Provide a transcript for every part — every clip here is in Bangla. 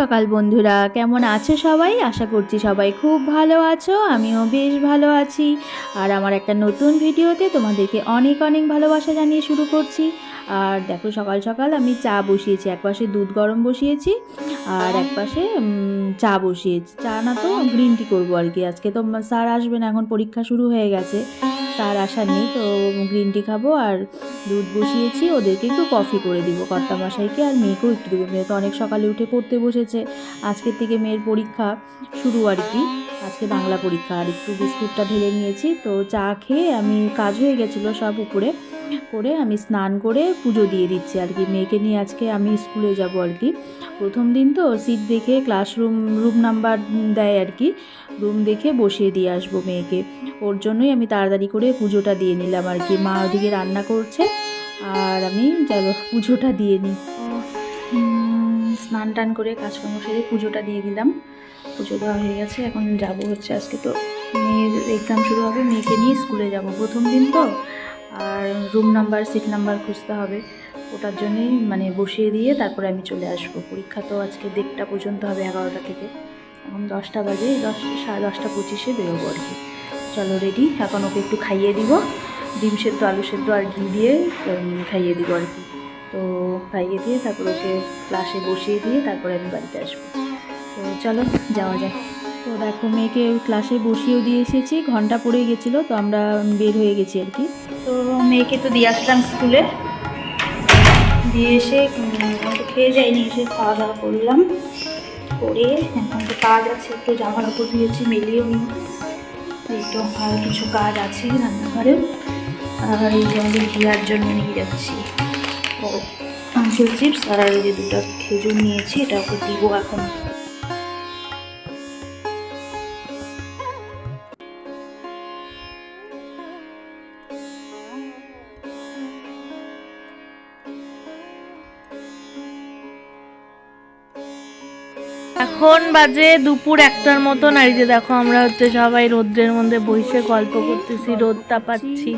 সকাল বন্ধুরা, কেমন আছো সবাই? আশা করছি সবাই খুব ভালো আছো, আমিও বেশ ভালো আছি। আর আমার একটা নতুন ভিডিওতে তোমাদেরকে অনেক অনেক ভালোবাসা জানিয়ে শুরু করছি। আর দেখো, সকাল সকাল আমি চা বসিয়েছি, এক পাশে দুধ গরম বসিয়েছি, আর এক পাশে চা বসিয়েছি। চা না তো গ্রিন টি করব আর কি, আজকে তো স্যার আসবে না এখন পরীক্ষা শুরু হয়ে গেছে। স্যার আসার নেই, তো গ্রিন টি খাব আর দুধ বসিয়েছি, ওদেরকে একটু কফি করে দিব। কর্তা মশাইকে আর মেয়েকেও একটু দেবো। মেয়ে তো অনেক সকালে উঠে পড়তে বসেছে। আজকের থেকে মেয়ের পরীক্ষা শুরু আর কি। আজকে বাংলা পরীক্ষা। আর একটু বিস্কুটটা ঢেলে নিয়েছি। তো চা খেয়ে আমি কাজ হয়ে গেছিল সব উপরে। করে আমি স্নান করে পুজো দিয়ে দিচ্ছি আর কি। মেয়েকে নিয়ে আজকে আমি স্কুলে যাব আর কি। প্রথম দিন তো সিট দেখে ক্লাসরুম রুম নাম্বার দেয় আর কি। রুম দেখে বসিয়ে দিয়ে আসব মেয়েকে। ওর জন্যই আমি তাড়াতাড়ি করে পুজোটা দিয়ে নিলাম আর কি। মা ওদিকে রান্না করছে আর আমি চলো পুজোটা দিয়ে নিই স্নান টান করে কাজকর্ম সেরে পুজোটা দিয়ে দিলাম। পুজো দেওয়া হয়ে গেছে, এখন যাব হচ্ছে আজকে তো। মেয়ের এক্সাম শুরু হবে, মেয়েকে নিয়ে স্কুলে যাব। প্রথম দিন তো আর রুম নাম্বার সিট নাম্বার খুঁজতে হবে। ওটার জন্যই মানে বসিয়ে দিয়ে তারপরে আমি চলে আসব। পরীক্ষা তো আজকে দেড়টা পর্যন্ত হবে এগারোটা থেকে। এখন দশটা বাজে, দশটা, সাড়ে দশটা পঁচিশে বেরোবো আর কি। চলো রেডি এখন ওকে একটু খাইয়ে দিব। ডিম সেদ্ধ, আলু সেদ্ধ আর ঘি দিয়ে খাইয়ে দিব আর কি। তো খাইয়ে দিয়ে তারপর ওকে ক্লাসে বসিয়ে দিয়ে তারপরে আমি বাড়িতে আসব। তো চলো, যাওয়া যাক। তো দেখো, মেয়েকে ক্লাসে বসিয়েও দিয়ে এসেছি। ঘণ্টা পড়ে গেছিল, তো আমরা বের হয়ে গেছি আর কি। তো মেয়েকে তো দিয়ে আসলাম স্কুলে দিয়ে এসে খেয়ে যাইনি এসে খাওয়া দাওয়া করলাম। করে এখন তো কাজ আছে, একটু জামার উপর দিয়েছি মেলিয়েও নি। তো আর কিছু কাজ আছে রান্নাঘরে। আর এই আমাদের ঘিয়ার জন্য নিয়ে যাচ্ছি। ও আঙ্কেল চিপস আর এই যে দুটো খেজুর নিয়েছি, এটা ওকে দিব এখন। এখন বাজে দুপুর একটার মতন আর এই যে দেখো আমরা হচ্ছে সবাই রোদ্রের মধ্যে বসে গল্প করতেছি রোদটা পাচ্ছি।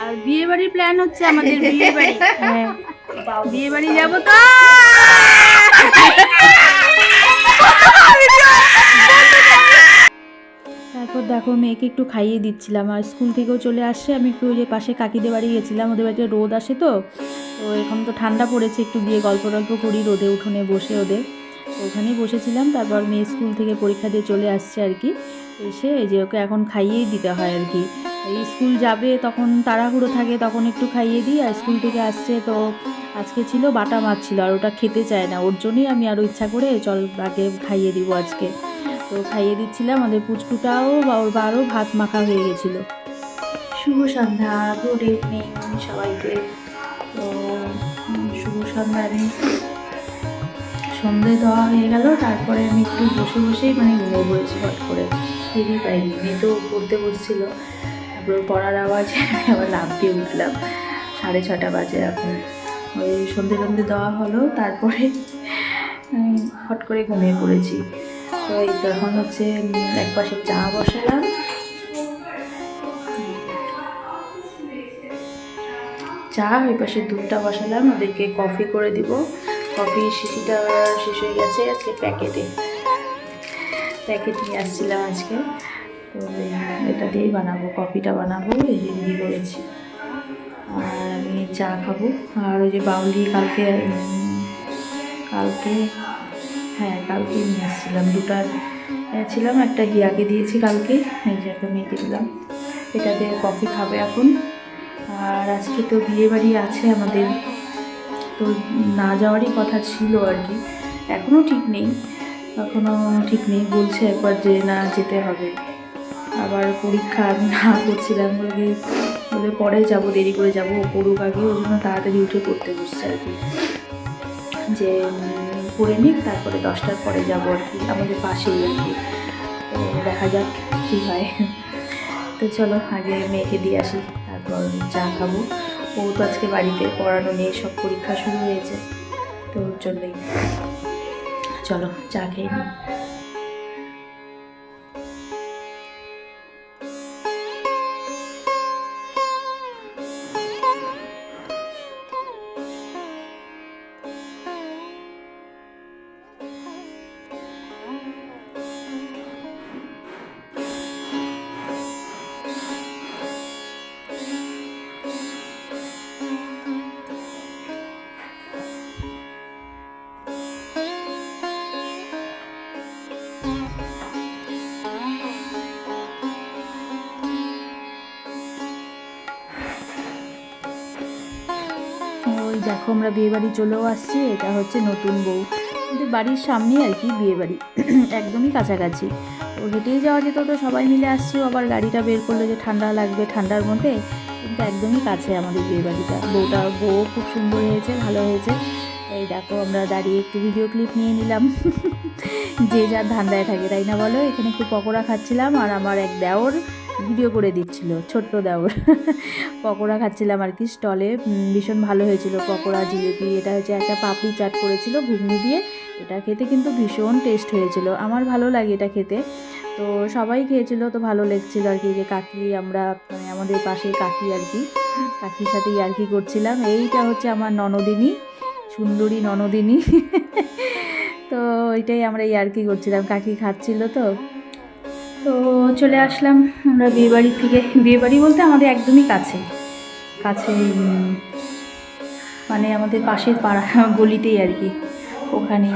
আর বিয়ে বাড়ির প্ল্যান হচ্ছে আমাদের বিয়ে বাড়ি হ্যাঁ। বিয়ে বাড়ি যাব তো। তারপর দেখো মেয়েকে একটু খাইয়ে দিচ্ছিলাম। আর স্কুল থেকেও চলে আসছে। আমি একটু ওই যে পাশে কাকিদের বাড়ি গেছিলাম। ওদের বাড়িতে রোদ আসে তো। তো এখন তো ঠান্ডা পড়েছে। একটু গিয়ে গল্প টল্প করি রোদে উঠোনে বসে ওদের। ওখানেই বসেছিলাম, তারপর মেয়ে স্কুল থেকে পরীক্ষা দিয়ে চলে আসছে আর কি। এসে যে ওকে এখন খাইয়েই দিতে হয় আর কি। স্কুল যাবে তখন তাড়াহুড়ো থাকে, তখন একটু খাইয়ে দিই আর স্কুল থেকে আসছে তো আজকে ছিল বাটা মাছ ছিল আর ওটা খেতে চায় না। ওর জন্যই আমি আরও ইচ্ছা করে চল তাকে খাইয়ে দিব আজকে। তো খাইয়ে দিচ্ছিলাম, আমাদের পুচকুটাও বা ওর বারও ভাত মাখা হয়ে গেছিল। শুভ সন্ধ্যা গুড ইভিনিং সবাইকে। তো শুভ সন্ধ্যা আমি সন্ধে দেওয়া হয়ে গেল, তারপরে আমি একটু বসে বসেই মানে ঘুমিয়ে পড়েছি হট করে। টিভি পাইনি মেয়ে তো পড়তে বসছিল। তারপরে পড়ার আওয়াজে, আমি আবার লাভ দিয়ে উঠলাম। সাড়ে ছটা বাজে এখন। ওই সন্ধে সন্ধে দেওয়া হলো, তারপরে হট করে ঘুমিয়ে পড়েছি। তো এই এখন হচ্ছে এক পাশে চা বসালাম। চা ওই পাশে দুধটা বসালাম, ওদেরকে কফি করে দিব। কফি শিশিটা শেষ হয়ে গেছে, আজকে প্যাকেটে। প্যাকেট নিয়ে আসছিলাম আজকে। তো এটা দিয়েই বানাবো, কফিটা বানাবো, এই যে রেডি করেছি। আর আমি চা খাব। আর ওই যে বাউলি কালকে কালকে হ্যাঁ কালকে নিয়ে আসছিলাম। দুটা ছিলাম একটা হিয়াকে দিয়েছি কালকে, এই যে একটা মেয়েকে দিলাম। এটা দিয়ে কফি খাবে এখন। আর আজকে তো বিয়ে বাড়ি আছে আমাদের। তো না যাওয়ারই কথা ছিল আর কি। এখনও ঠিক নেই। এখনও ঠিক নেই। বলছে একবার যে না যেতে হবে। আবার পরীক্ষা আমি না করছিলাম বলে বলে পরে যাব, দেরি করে যাব। পড়ুক আগে ওই জন্য তাড়াতাড়ি উঠে পড়তে বসছে আর কি। যে পড়ে নিক, তারপরে দশটার পরে যাব আর কি। আমাদের পাশেই আর কি। তো দেখা যাক কী হয়। তো চলো, আগে মেয়েকে দিয়ে আসি। তারপর চা খাব। ও তো আজকে বাড়িতে পড়ানো নেই সব পরীক্ষা শুরু হয়েছে, তো ওর জন্যই। চলো চা খেয়ে নিই দেখো আমরা বিয়ে বাড়ি চলেও আসছি, এটা হচ্ছে নতুন বউ। কিন্তু বাড়ির সামনেই আর কি বিয়ে বাড়ি একদমই কাছাকাছি। তো হেঁটেই যাওয়া যেত তো সবাই মিলে আসছি আবার গাড়িটা বের করল যে ঠান্ডা লাগবে ঠান্ডার মধ্যে, কিন্তু একদমই কাছে আমাদের বিয়ে বাড়িটা বউটা বউ খুব সুন্দর হয়েছে, ভালো হয়েছে। এই দেখো আমরা দাঁড়িয়ে একটু ভিডিও ক্লিপ নিয়ে নিলাম। যে যার ধান্দায় থাকে, তাই না বলো? এখানে একটু পকোড়া খাচ্ছিলাম আর আমার এক দেওর ভিডিও করে দিচ্ছিল, ছোট্ট দেওর পকোড়া খাচ্ছিলাম আর কি স্টলে ভীষণ ভালো হয়েছিল পকোড়া, জিলিপি, এটা হচ্ছে একটা পাপড়ি চাট করেছিল ঘুগনি দিয়ে, এটা খেতে কিন্তু ভীষণ টেস্ট হয়েছিল, আমার ভালো লাগে এটা খেতে। তো সবাই খেয়েছিল, তো ভালো লেগছিল আর কি, যে কাকি আমরা মানে আমাদের পাশে কাকি আর কি, কাকির সাথে ইয়ার্কি করছিলাম। এইটা হচ্ছে আমার ননদিনী, সুন্দরী ননদিনী। তো এটাই আমরা ইয়ার্কি করছিলাম, কাকি খাচ্ছিল তো। তো চলে আসলাম। আমরা বিয়েবাড়ি থেকে। বিয়েবাড়ি বলতে আমাদের একদমই কাছে। কাছে মানে আমাদের পাশের পাড়া, গলিতেই আর কি, ওখানে।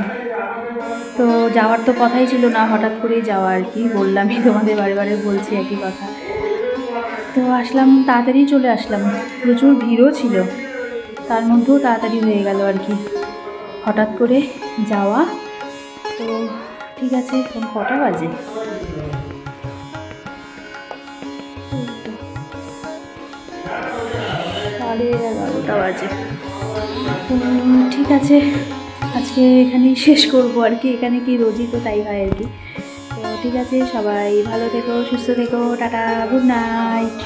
তো যাওয়ার তো কথাই ছিল না, হঠাৎ করেই যাওয়া আর কি, বললামই তোমাদের বারে বারে বলছি একই কথা। তো আসলাম, তাড়াতাড়ি চলে আসলাম। প্রচুর ভিড়ও ছিল। তার মধ্যেও তাড়াতাড়ি হয়ে গেল আর কি, হঠাৎ করে যাওয়া। তো ঠিক আছে কটা বাজে? সাড়ে এগারোটা বাজে তো ঠিক আছে, আজকে এখানেই শেষ করব আর কি। এখানে কি রোজই তো তাই হয় আর কি। তো ঠিক আছে, সবাই ভালো থেকো, সুস্থ থেকো, টাটা গুড নাইট